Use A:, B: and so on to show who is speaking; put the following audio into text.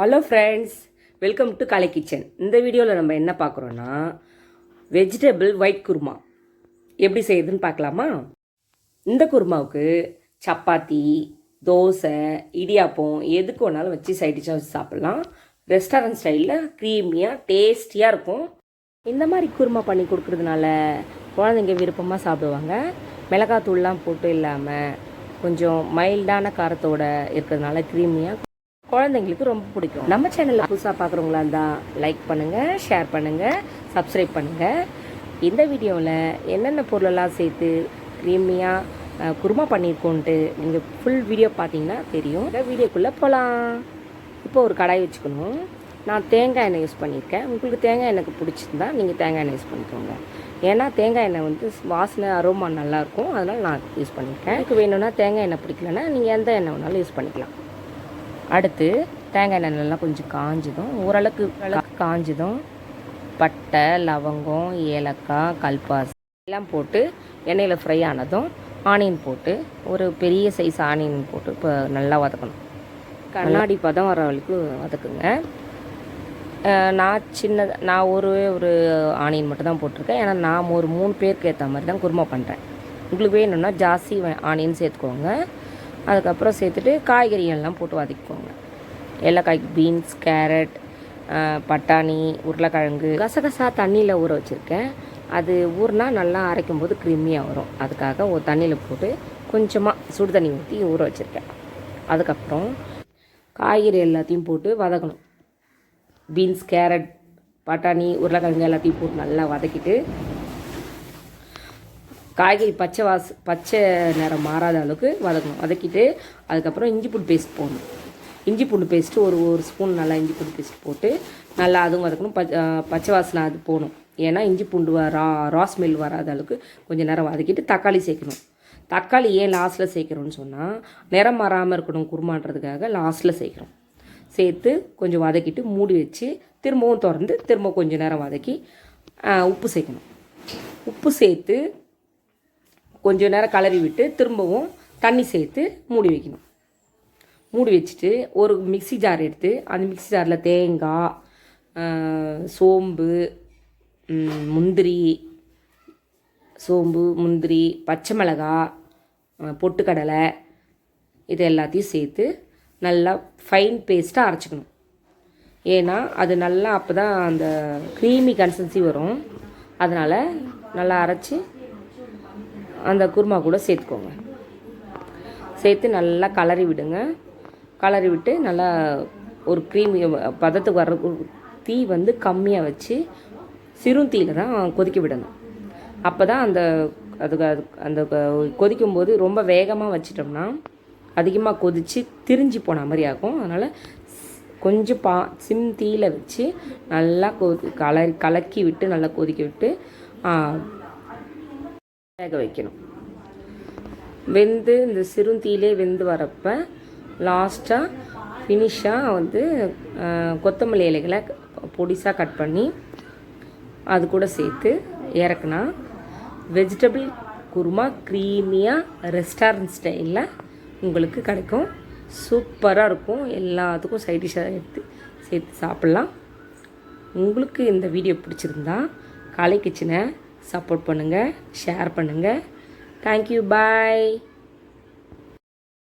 A: Hello friends welcome to Kalai kitchen இந்த வீடியோவில் நம்ம என்ன பார்க்குறோன்னா வெஜிடபிள் ஒயிட் குருமா எப்படி செய்யுதுன்னு பார்க்கலாமா? இந்த குருமாவுக்கு சப்பாத்தி தோசை இடியாப்பம் எதுக்கு வேணாலும் வச்சு சைடிஷாக வச்சு சாப்பிட்லாம். ரெஸ்டாரண்ட் ஸ்டைலில் க்ரீமியாக டேஸ்டியாக இருக்கும். இந்த மாதிரி குருமா பண்ணி கொடுக்குறதுனால குழந்தைங்க விருப்பமாக சாப்பிடுவாங்க. மிளகாத்தூள்லாம் போட்டு இல்லாமல் கொஞ்சம் மைல்டான காரத்தோட இருக்கிறதுனால க்ரீமியாக குழந்தைங்களுக்கு ரொம்ப பிடிக்கும். நம்ம சேனலில் புதுசாக பார்க்குறவங்களா இருந்தால் லைக் பண்ணுங்கள் ஷேர் பண்ணுங்கள் சப்ஸ்கிரைப் பண்ணுங்கள் இந்த வீடியோவில் என்னென்ன பொருளெல்லாம் சேர்த்து க்ரீமியாக குருமா பண்ணியிருக்கோன்ட்டு நீங்கள் ஃபுல் வீடியோ பார்த்தீங்கன்னா தெரியும். இந்த வீடியோக்குள்ளே போகலாம் இப்போ ஒரு கடாய் வச்சுக்கணும். நான் தேங்காய் எண்ணெய் யூஸ் பண்ணியிருக்கேன். உங்களுக்கு தேங்காய் எண்ணெய்க்கு பிடிச்சிருந்தா நீங்கள் தேங்காய் எண்ணெய் யூஸ் பண்ணிக்கோங்க. ஏன்னா தேங்காய் எண்ணெய் வந்து வாசனை அரோமா நல்லாயிருக்கும் அதனால் நான் யூஸ் பண்ணியிருக்கேன். எனக்கு வேணும்னா தேங்காய் எண்ணெய் பிடிக்கலன்னா நீங்கள் எந்த எண்ணெய் வேணாலும் யூஸ் பண்ணிக்கலாம். அடுத்து தேங்காய் எண்ணெய் நல்லா கொஞ்சம் காஞ்சதும் ஓரளவுக்கு ஓரளவுக்கு காஞ்சதும் பட்டை லவங்கம் ஏலக்காய் கல்பாசி எல்லாம் போட்டு எண்ணெயில் ஃப்ரை ஆனதும் ஆனியன் போட்டு ஒரு பெரிய சைஸ் ஆனியன் போட்டு இப்போ நல்லா வதக்கணும். கண்ணாடி பதம் வர வரைக்கும் வதக்குங்க. நான் சின்ன நான் ஒரு ஒரு ஆனியன் மட்டும் தான் போட்டிருக்கேன். ஏன்னா நான் ஒரு மூணு பேருக்கு ஏற்ற மாதிரி தான் குருமா பண்ணுறேன் உங்களுக்கு வேணும்னா ஜாஸ்தி ஆனியன் சேர்த்துக்கோங்க. அதுக்கப்புறம் சேர்த்துட்டு காய்கறிகள்லாம் போட்டு வதக்கிக்கோங்க. எல்லாக்காய் பீன்ஸ் கேரட் பட்டாணி உருளைக்கிழங்கு. கசகசா தண்ணியில் ஊற வச்சுருக்கேன். அது ஊறினா நல்லா அரைக்கும் போது கிருமியாக வரும். அதுக்காக ஒரு தண்ணியில் போட்டு கொஞ்சமாக சுடு தண்ணி ஊற்றி ஊற வச்சுருக்கேன். அதுக்கப்புறம் காய்கறி எல்லாத்தையும் போட்டு வதக்கணும். பீன்ஸ் கேரட் பட்டாணி உருளைக்கிழங்கு எல்லாத்தையும் போட்டு நல்லா வதக்கிட்டு காய்கறி பச்சை வாச பச்சை நிறம் மாறாத அளவுக்கு வதக்கணும். வதக்கிட்டு அதுக்கப்புறம் இஞ்சி பூண்டு பேஸ்ட் போடணும். இஞ்சி பூண்டு பேஸ்ட்டு ஒரு ஒரு ஸ்பூன் நல்லா இஞ்சி பூண்டு பேஸ்ட் போட்டு நல்லா அதுவும் வதக்கணும். பச்சை வாசனை அது போகணும். ஏன்னா இஞ்சி பூண்டு ரா ரா ஸ்மெல் வராத அளவுக்கு கொஞ்சம் நேரம் வதக்கிட்டு தக்காளி சேர்க்கணும். தக்காளி ஏன் லாஸ்ட்டில் சேர்க்குறோன்னு சொன்னால் நிறம் மாறாமல் இருக்கணும் குருமான்றதுக்காக லாஸ்ட்டில் சேர்க்குறோம். சேர்த்து கொஞ்சம் வதக்கிட்டு மூடி வச்சு திரும்பவும் திறந்து திரும்ப கொஞ்சம் நேரம் வதக்கி உப்பு சேர்க்கணும். உப்பு சேர்த்து கொஞ்ச நேரம் கலரி விட்டு திரும்பவும் தண்ணி சேர்த்து மூடி வைக்கணும். மூடி வச்சுட்டு ஒரு மிக்ஸி ஜார் எடுத்து அந்த மிக்ஸி ஜாரில் தேங்காய் சோம்பு முந்திரி சோம்பு முந்திரி பச்சை மிளகாய் பொட்டுக்கடலை இது எல்லாத்தையும் சேர்த்து நல்லா ஃபைன் பேஸ்ட்டாக அரைச்சிக்கணும். ஏன்னா அது நல்லா அப்போ தான் அந்த க்ரீமி கன்சன்சி வரும். அதனால் நல்லா அரைச்சி அந்த குருமா கூட சேர்த்துக்கோங்க. சேர்த்து நல்லா கலரி விடுங்க. கலரி விட்டு நல்லா ஒரு க்ரீம் பதத்துக்கு வர்ற தீ வந்து கம்மியாக வச்சு சிறும் தீயில் தான் கொதிக்க விடணும். அப்போ தான் அந்த அதுக்கு அது அந்த கொதிக்கும் கொதிக்கும்போது ரொம்ப வேகமாக வச்சிட்டோம்னா அதிகமாக கொதித்து திரிஞ்சு போன மாதிரி ஆகும். அதனால் கொஞ்சம் பா சிம் தீயில் வச்சு நல்லா கொதி கலரி கலக்கி விட்டு நல்லா கொதிக்க விட்டு வேக வைக்கணும். வெந்து இந்த சிறுந்தீலே வெந்து வரப்போ லாஸ்ட்டாக ஃபினிஷாக வந்து கொத்தமல்லி இலைகளை பொடிசாக கட் பண்ணி அது கூட சேர்த்து இறக்குனா வெஜிடபிள் குருமா க்ரீமியாக ரெஸ்டாரண்ட் ஸ்டைலில் உங்களுக்கு கிடைக்கும். சூப்பராக இருக்கும். எல்லாத்துக்கும் சைட் டிஷ்ஷாக எடுத்து சேர்த்து சாப்பிட்லாம். உங்களுக்கு இந்த வீடியோ பிடிச்சிருந்தா காலை கிச்சனை சப்போர்ட் பண்ணுங்கள் ஷேர் பண்ணுங்கள் தேங்க்யூ பாய்